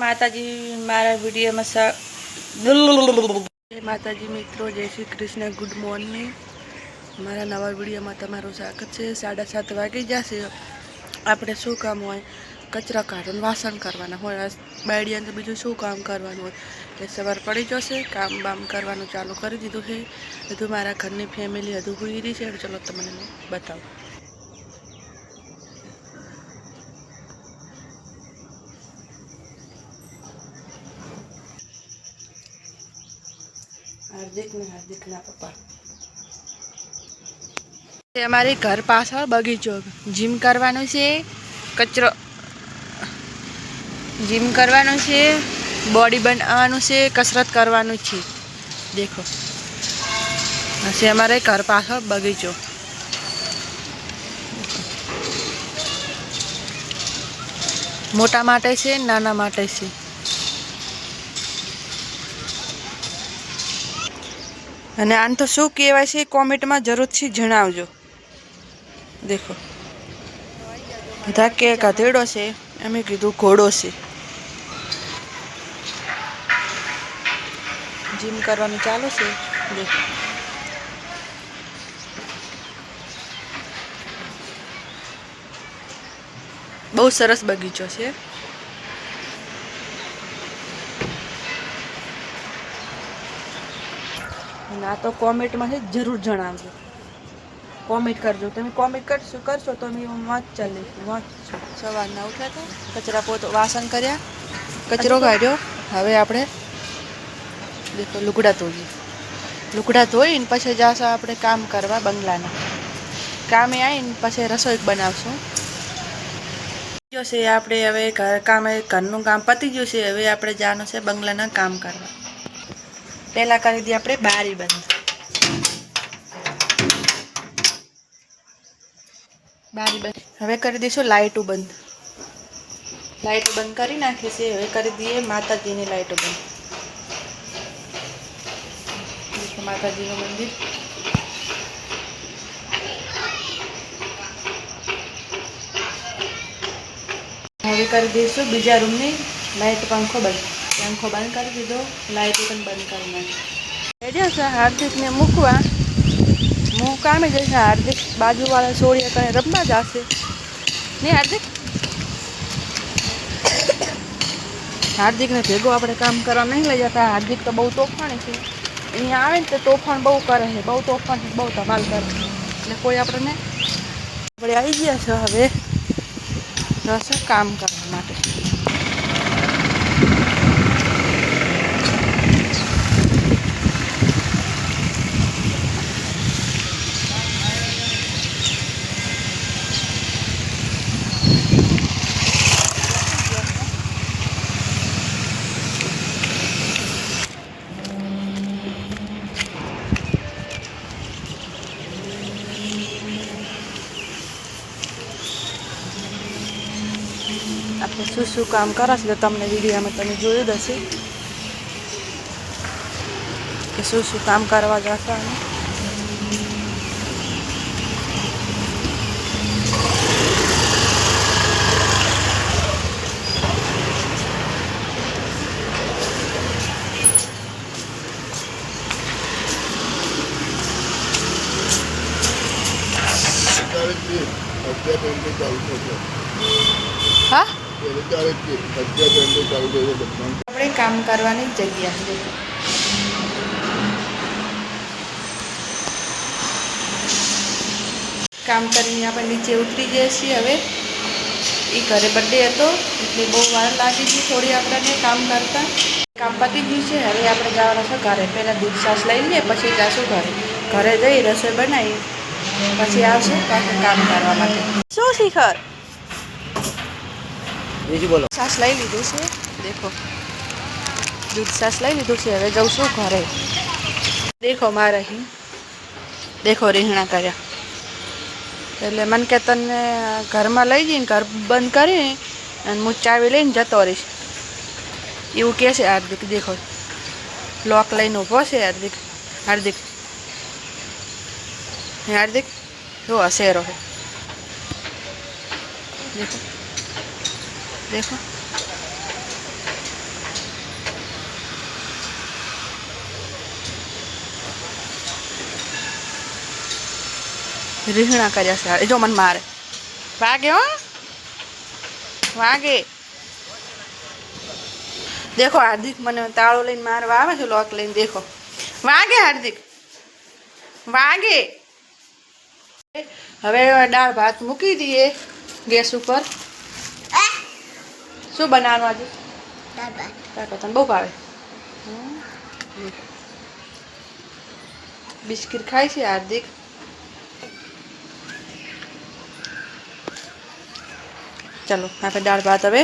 માતાજી મારા વિડીયોમાં જય માતાજી મિત્રો, જય શ્રી કૃષ્ણ ગુડ મોર્નિંગ મારા નવા વિડીયોમાં તમારું સ્વાગત છે. સાડા સાત વાગી જશે. આપણે શું કામ હોય? કચરા કાઢવાનું વાસણ કરવાના હોય. બાયડિયાને તો બીજું શું કામ કરવાનું હોય? એટલે સવાર પડી જશે. કામ બામ કરવાનું ચાલુ કરી દીધું છે. બધું મારા ઘરની ફેમિલી હજુ હુઈ રહી છે. ચલો તમને બતાવું. હાર્દિક ને હાર્દિક પપ્પા. અમારે ઘર પાછળ બગીચો. જીમ કરવાનું છે, કચરો. જીમ કરવાનું છે બોડી બનાવવાનું છે, કસરત કરવાનું છે. દેખો. હશે અમારે ઘર પાછળ બગીચો. મોટા માટે છે, નાના માટે છે. અને આને તો શું કહેવાય છે, કોમેન્ટમાં જરૂરથી જણાવજો. દેખો. બધા કે ગધેડો છે અમે કીધું ઘોડો છે. જીમ કરવાનું ચાલુ છે, દેખો. બહુ સરસ બગીચો છે. આ તો કોમેન્ટમાં છે જરૂર જણાવજો. કોમેન્ટ કરજો. તમે કોમેન્ટ કરશો કરશો તો અમે વાંચ ચાલીશું વાંચશું સવારના ઉઠ્યા હતા કચરા પોતો વાસણ કર્યા કચરો કાઢ્યો હવે આપણે દેખો લુગડા ધોઈએ. લુગડા ધોઈને પછી જાશું આપણે કામ કરવા બંગલાના. કામે આવીને પછી રસોઈ બનાવશું. છે આપણે હવે ઘર કામે ઘરનું કામ પતી ગયું છે હવે આપણે જવાનું છે બંગલાના કામ કરવા. પહેલાં કરી દઈએ આપણે બારી બંધ. બારી બંધ. હવે કરી દઈશું લાઇટો બંધ. લાઇટો બંધ કરી નાખી છે હવે કરી દઈએ માતાજીની લાઇટો બંધ. માતાજીનું મંદિર. હવે કરી દઈશું બીજા રૂમની લાઇટ પંખો બંધ. પંખો બંધ કરી દીધો, લાઈટ પણ બંધ કરી નાખી. છે હાર્દિકને મૂકવા. હું કામે જઈશ હાર્દિક. બાજુવાળા છોડીએ કણે રમવા જશે? નહીં હાર્દિક? હાર્દિકને ભેગો આપણે કામ કરવા નહીં લઈ જતા. હાર્દિક તો બહુ તોફાણી છે. અહીંયા આવે ને તો તોફાન બહુ કરે છે. બહુ તોફાન બહુ ધમાલ કરે એટલે કોઈ આપણને આપણે આવી ગયા છે હવે. જશે કામ કરવા માટે આપણે શું શું કામ કરાશે તો તમને વિડીયોમાં તમે જોયું જ હશે કે શું શું કામ કરવા જશે આપણે કામ કરવાની જગ્યા છે. કામ કરીને આપણે નીચે ઉતરી જઈએ છીએ હવે. એ ઘરે બર્થડે હતો, એટલે બહુ વાર લાગી છે થોડી આપણને કામ કરતા. કામ પતી ગયું છે, હવે આપણે જવાના છે ઘરે. પહેલાં દૂધ સાસ લઈ લઈએ, પછી જાશું ઘરે. ઘરે જઈ રસોઈ બનાવી પછી આવશું કામ કરવા માટે. શું શિખર? બીજું બોલો. છાશ લઈ લીધું છે, દેખો. દૂધ છાશ લઈ લીધું છે, હવે જઉં છું ઘરે. દેખો મારે અહીં. દેખો રીંગણા કર્યા. એટલે મને કે તને ઘરમાં લઈ જઈને ઘર બંધ કરીને અને હું ચાવી લઈને જતો રહીશ. એવું કહે છે હાર્દિક, દેખો. લોક લઈને ઊભો છે હાર્દિક. હાર્દિક. હે હાર્દિક, જો હસેરો છે દેખો. देखो રીહણા કર્યા છે જો મને મારે વાગે હો વાગે દેખો હાર્દિક મને તાળો લઈને મારવા વાવે છે લોક લઈને દેખો વાગે હાર્દિક વાગે હવે દાળ ભાત મૂકી દઈએ ગેસ ઉપર શું બનાવવાનું આજે? દાળ તને બહુ ભાવે. બિસ્કિટ ખાય છે હાર્દિક ચાલો આપણે દાળ ભાત હવે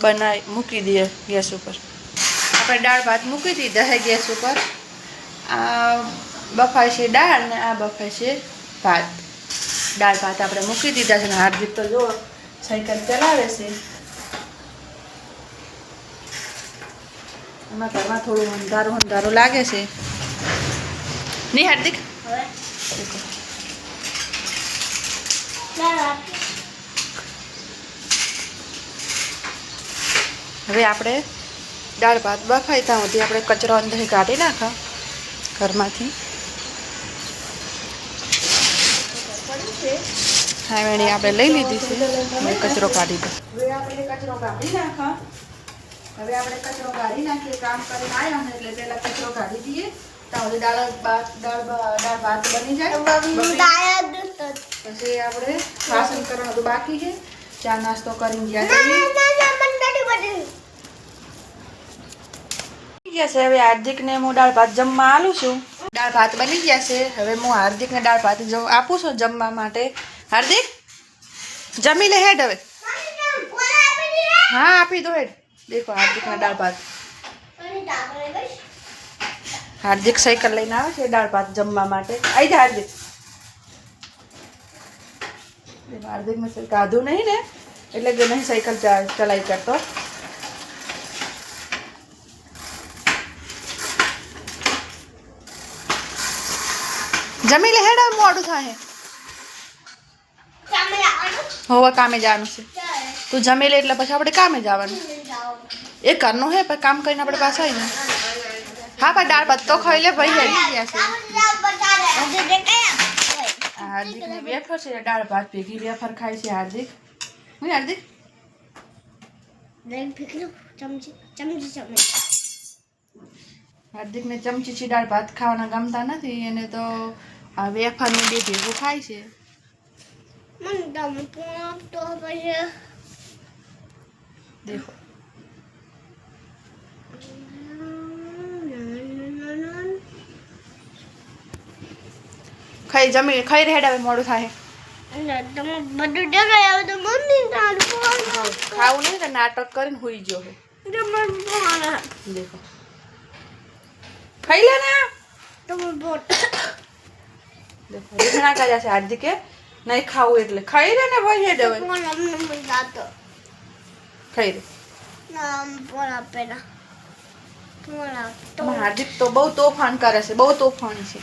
બનાવી મૂકી દઈએ ગેસ ઉપર. આપણે દાળ ભાત મૂકી દીધા છે ગેસ ઉપર. આ બફાય છે દાળ ને આ બફાય છે ભાત. દાળ ભાત આપણે મૂકી દીધા છે ને હાર્દિક તો જો સાયકલ ચલાવે છે એમાં ઘરમાં થોડું અંધારું અંધારું લાગે છે નહીં હાર્દિક હવે આપણે દાળ ભાત બફાય ત્યાં સુધી આપણે કચરો અંદર કાઢી નાખા ઘરમાંથી હા આપણે લઈ લીધી છે. કચરો કાઢી દો. હવે આપણે કચરો કાઢી નાખા. હવે આપણે કચરો કાઢી નાખીએ કામ કરીને આવ્યા ને એટલે પહેલા કચરો કાઢી દઈએ. ત્યાં દાળ ભાત દાળ દાળ ભાત બની જાય. પછી આપણે વાસણ કરવાનું તો બાકી છે. ચા નાસ્તો કરીને ગયા ગયા છે. હવે હાર્દિકને હું દાળ ભાત જમવા આલું છું. દાળ ભાત બની ગયા છે. હવે હું હાર્દિકને દાળ ભાત આપું છું જમવા માટે. હાર્દિક? જમી લે હેડ હવે. હા, આપી દો હેડ. દેખો હાર્દિકના દાળ ભાત. હાર્દિક સાયકલ લઈને આવે છે દાળ ભાત જમવા માટે. આવી જાય હાર્દિક. હાર્દિક મેં કાધું નહીં ને, એટલે કે નહીં સાયકલ ચલાવી કરતો. જમી લે હેડ મોડું થાય હવે કામે જવાનું છે. તું જમી લે એટલે પછી આપણે કામે જવાનું. એ ઘરનું હે પણ કામ કરીને આપણે પાછા આવીને હા પણ દાળ ભાત તો ખાઈ લે ભાઈ હેડી ગયા છે. હાર્દિકને વેફર છે દાળ ભાત ભેગી વેફર ખાય છે હાર્દિક. હું હાર્દિક? હાર્દિકને છે દાળ ભાત ખાવાના ગમતા નથી એને તો આ વેફરને બે ભેગું ખાય છે. દેખો ખાઈ જમી ખાઈ રેડ હવે મોડું થાય. બધું જગાય તો મમ્મી ખાવું નહીં નાટક કરીને હુઈ ગયો હે દેખો. ખાઈ લે ને. તમે બોટ દેખો રીંગણા કર્યા છે હાર્દિકે. નહીં ખાવું એટલે. ખાઈ લે ને ભાઈ તો ખાઈ પેલા આમાં હાર્દિક તો બહુ તોફાન કરે છે બહુ તોફાન છે.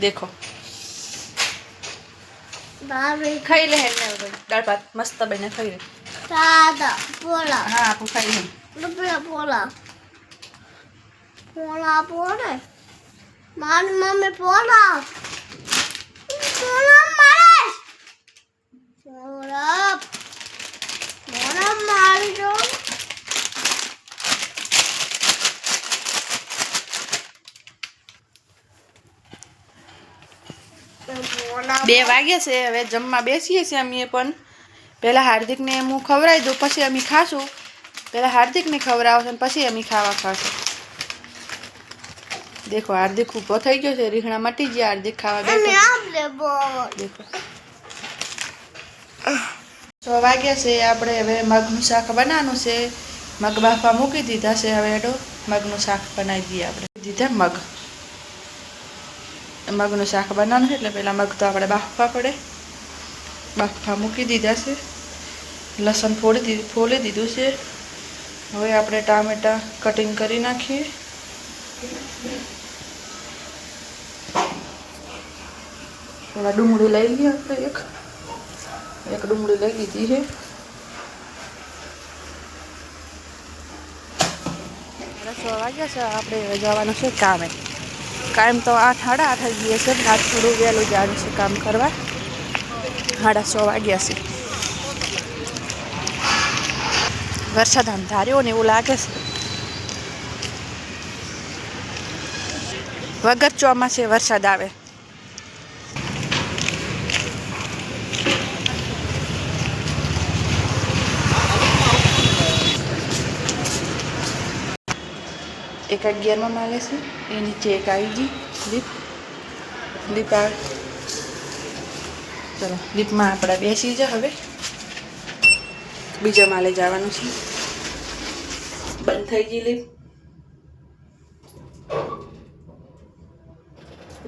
દેખો. ખાઈ લે ભાઈ. દાળ ભાત મસ્ત બને ખાઈ લે. હા આપું ખાઈ લે. બોલા પોલા પોલે મારી મમ્મી પોલા પોલા મારે પોલા પોલા મારી જો બે વાગ્યા છે, હવે જમવા બેસીએ છીએ અમે પણ. પહેલાં હાર્દિકને હું ખવડાવી દઉં, પછી અમે ખાશું. પહેલાં હાર્દિકને ખવડાવશે પછી અમે ખાવા ખાશું. દેખો હાર્દિક ઊભો થઈ ગયો છે રીંગણા મટી ગયા હાર્દિક ખાવા દેખો. છ વાગ્યા છે આપણે હવે મગનું શાક બનાવવાનું છે. મગ બાફવા મૂકી દીધા છે હવે એડો મગનું શાક બનાવી દઈએ આપણે. દીધા મગ. મગનું શાક બનાવવાનું છે એટલે પહેલાં મગ તો આપણે બાફવા પડે. બાફવા મૂકી દીધા છે. લસણ ફોડી દીધું ફોલી દીધું છે. હવે આપણે ટામેટાં કટિંગ કરી નાખીએ. થોડા ડુંગળી લઈ લઈએ આપણે એક. એક ડુંગળી લઈ લીધી છે. છ વાગ્યા છે, આપણે જવાનું છે કામે. કામ તો આઠ, સાડા આઠ જ ગયા છે આજ થોડું વહેલું જવાનું છે કામ કરવા. સાડા છ વાગ્યા છે. વરસાદ આમ ધાર્યો ને એવું લાગે છે. વગર ચોમાસે વરસાદ આવે. એક અગિયારમાં માલે છે એ નીચે એક આવી ગઈ દીપ દીપ આવે ચલો, લીપમાં આપણે બેસી જ હવે. બીજા માલે જવાનું છે. બંધ થઈ ગઈ લીપ.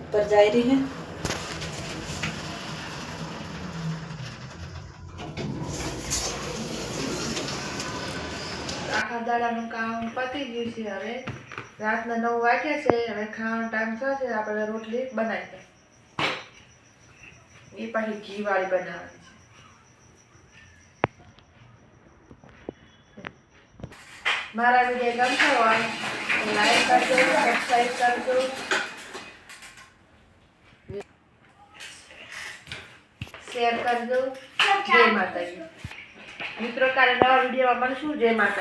ઉપર જઈ રહી આખા દાડાનું કામ પતી ગયું છે હવે. રાતના નવ વાગ્યા છે હવે ખાવાનો ટાઈમ થયો છે આપણે રોટલી બનાવી એ પાછી ઘી વાળી બનાવવાની છે. મારા વીડિયો ગમતો હોય લાઈક કરજો સબસ્ક્રાઈબ કરજો. શેર કરજો. જય માતાજી. મિત્રો કાલે નવા વિડીયોમાં મળશું. જય માતાજી.